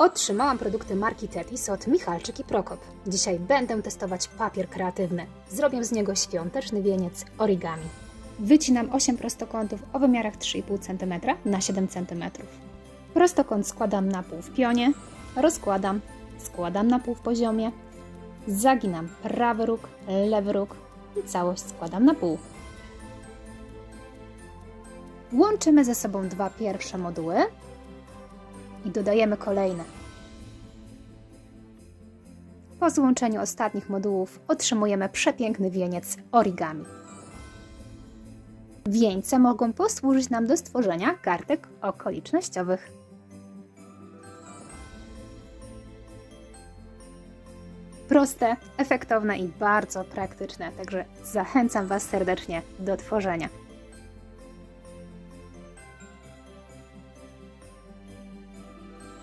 Otrzymałam produkty marki Tetis od Michalczyk i Prokop. Dzisiaj będę testować papier kreatywny. Zrobię z niego świąteczny wieniec origami. Wycinam 8 prostokątów o wymiarach 3,5 cm na 7 cm. Prostokąt składam na pół w pionie, rozkładam, składam na pół w poziomie, zaginam prawy róg, lewy róg i całość składam na pół. Łączymy ze sobą dwa pierwsze moduły i dodajemy kolejne. Po złączeniu ostatnich modułów otrzymujemy przepiękny wieniec origami. Wieńce mogą posłużyć nam do stworzenia kartek okolicznościowych. Proste, efektowne i bardzo praktyczne, także zachęcam Was serdecznie do tworzenia.